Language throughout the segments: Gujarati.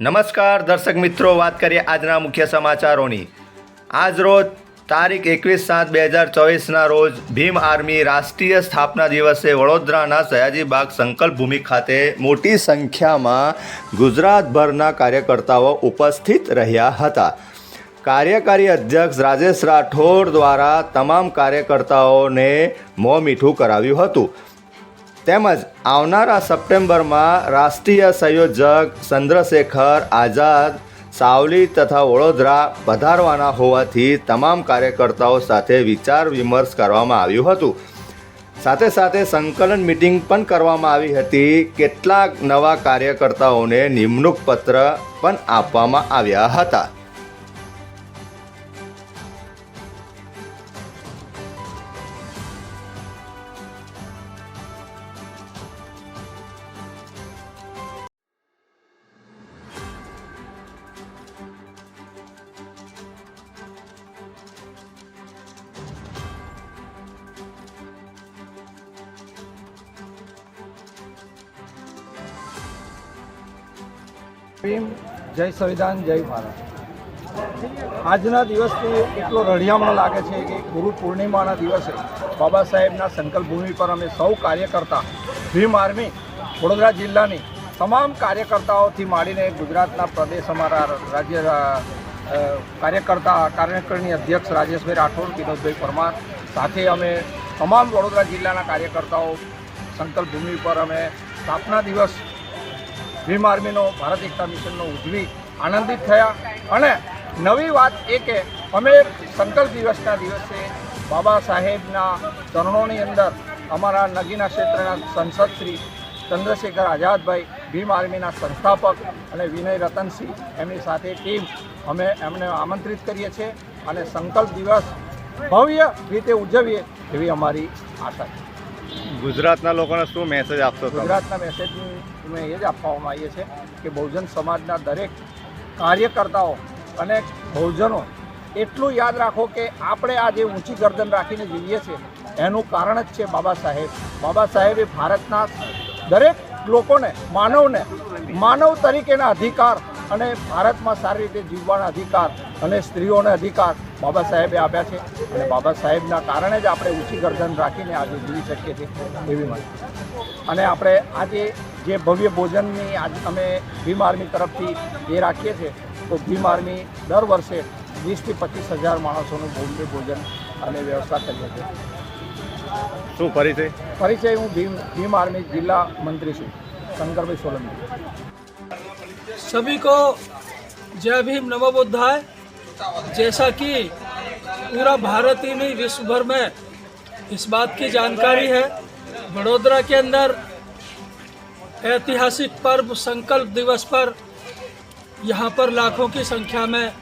નમસ્કાર દર્શક મિત્રો, વાત કરીએ આજના મુખ્ય સમાચારોની. આજ રોજ તારીખ એકવીસ સાત બે હજાર ચોવીસના રોજ ભીમ આર્મી રાષ્ટ્રીય સ્થાપના દિવસે વડોદરાના સયાજીબાગ સંકલ્પ ભૂમિ ખાતે મોટી સંખ્યામાં ગુજરાતભરના કાર્યકર્તાઓ ઉપસ્થિત રહ્યા હતા. કાર્યકારી અધ્યક્ષ રાજેશ રાઠોડ દ્વારા તમામ કાર્યકર્તાઓને મોં મીઠું કરાવ્યું હતું. તેમજ આવનારા સપ્ટેમ્બરમાં રાષ્ટ્રીય સંયોજક ચંદ્રશેખર આઝાદ સાવલી તથા વડોદરા પધારવાના હોવાથી તમામ કાર્યકર્તાઓ સાથે વિચાર વિમર્શ કરવામાં આવ્યું હતું. સાથે સાથે સંકલન મિટિંગ પણ કરવામાં આવી હતી. કેટલાક નવા કાર્યકર્તાઓને નિમણૂક પત્ર પણ આપવામાં આવ્યા હતા. જય સંવિધાન, જય ભારત. આજના દિવસથી એટલો રળિયામણો લાગે છે કે ગુરુ પૂર્ણિમાના દિવસે બાબા સાહેબના સંકલ્પ ભૂમિ પર અમે સૌ કાર્યકર્તા, ભીમ આર્મી, વડોદરા જિલ્લાની તમામ કાર્યકર્તાઓથી માંડીને ગુજરાતના પ્રદેશ અમારા રાજ્ય કાર્યકર્તા કાર્યકરની અધ્યક્ષ રાજેશભાઈ રાઠોડ વિનોદભાઈ પરમાર સાથે અમે તમામ વડોદરા જિલ્લાના કાર્યકર્તાઓ સંકલ્પ ભૂમિ પર અમે સ્થાપના દિવસ ભીમ આર્મીનો, ભારત એકતા મિશનનો ઉજવી આનંદિત થયા. અને નવી વાત એ કે અમે સંકલ્પ દિવસના દિવસે બાબા સાહેબના ચરણોની અંદર અમારા નગીના ક્ષેત્રના સંસદ શ્રી ચંદ્રશેખર આઝાદભાઈ, ભીમ આર્મીના સંસ્થાપક અને વિનય રતનસિંહ એમની સાથે ટીમ અમે એમને આમંત્રિત કરીએ છીએ અને સંકલ્પ દિવસ ભવ્ય રીતે ઉજવીએ એવી અમારી આશા છે. ગુજરાતના લોકોને શું મેસેજ આપશો ગુજરાતના મેસેજ અમે એ જ આપવામાં આવીએ છીએ કે બહુજન સમાજના દરેક કાર્યકર્તાઓ અને બહુજનો એટલું યાદ રાખો કે આપણે આ જે ઊંચી ગરદન રાખીને જીવીએ છીએ, એનું કારણ જ છે બાબા સાહેબ. બાબા સાહેબે ભારતના દરેક લોકોને, માનવને, માનવ તરીકેના અધિકાર અને ભારતમાં સારી રીતે જીવવાના અધિકાર અને સ્ત્રીઓને અધિકાર બાબા સાહેબે આપ્યા છે. અને બાબા સાહેબના કારણે જ આપણે ઊંચી ગરદન રાખીને આજે જીવી શકીએ છીએ એવી મને અને આપણે આજે જે ભવ્ય ભોજનની આજ અમે ભીમ આર્મી તરફથી એ રાખીએ છીએ તો ભીમ આર્મી દર વર્ષે વીસથી પચીસ હજાર માણસોનું ભવ્ય ભોજન અને વ્યવસ્થા કરીએ છીએ. શું પરિચય? પરિચય હું ભીમ ભીમ આર્મી જિલ્લા મંત્રી છું શંકરભાઈ સોલંકી. सभी को जय भीम नमो जैसा कि पूरा भारत ही नहीं विश्व भर में इस बात की जानकारी है। वडोदरा के अंदर ऐतिहासिक पर्व संकल्प दिवस पर यहाँ पर लाखों की संख्या में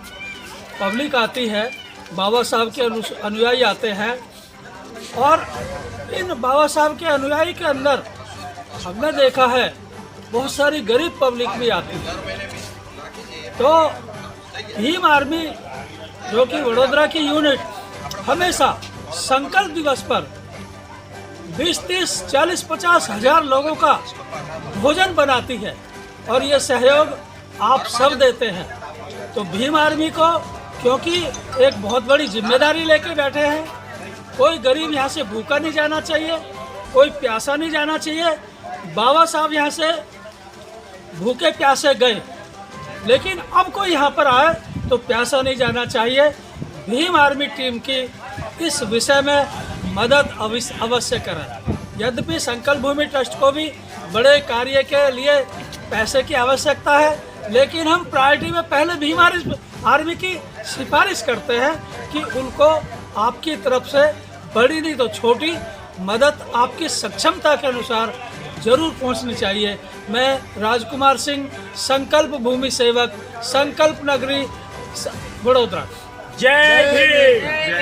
पब्लिक आती है बाबा साहब के अनु, अनुयायी आते हैं। और इन बाबा साहब के अनुयायी के अंदर हमने देखा है बहुत सारी गरीब पब्लिक भी आती है। तो भीम आर्मी, जो कि वडोदरा की यूनिट, हमेशा संकल्प दिवस पर 20 तीस, चालीस, पचास हज़ार लोगों का भोजन बनाती है और ये सहयोग आप सब देते हैं। तो भीम आर्मी को, क्योंकि एक बहुत बड़ी ज़िम्मेदारी लेके बैठे हैं, कोई गरीब यहाँ से भूखा नहीं जाना चाहिए, कोई प्यासा नहीं जाना चाहिए। बाबा साहब यहाँ से भूखे प्यासे गए। लेकिन अब कोई यहाँ पर आए तो प्यासा नहीं जाना चाहिए। भीम आर्मी टीम की इस विषय में मदद अवश्य करें। यद्यपि संकल्प भूमि ट्रस्ट को भी बड़े कार्य के लिए पैसे की आवश्यकता है, लेकिन हम प्रायोरिटी में पहले भीम आर्मी की सिफारिश करते हैं कि उनको आपकी तरफ़ से बड़ी नहीं तो छोटी मदद, आपकी सक्षमता के अनुसार जरूर पहुंचनी चाहिए मैं राजकुमार सिंह संकल्प भूमि सेवक संकल्प नगरी स- वडोदरा जय भीम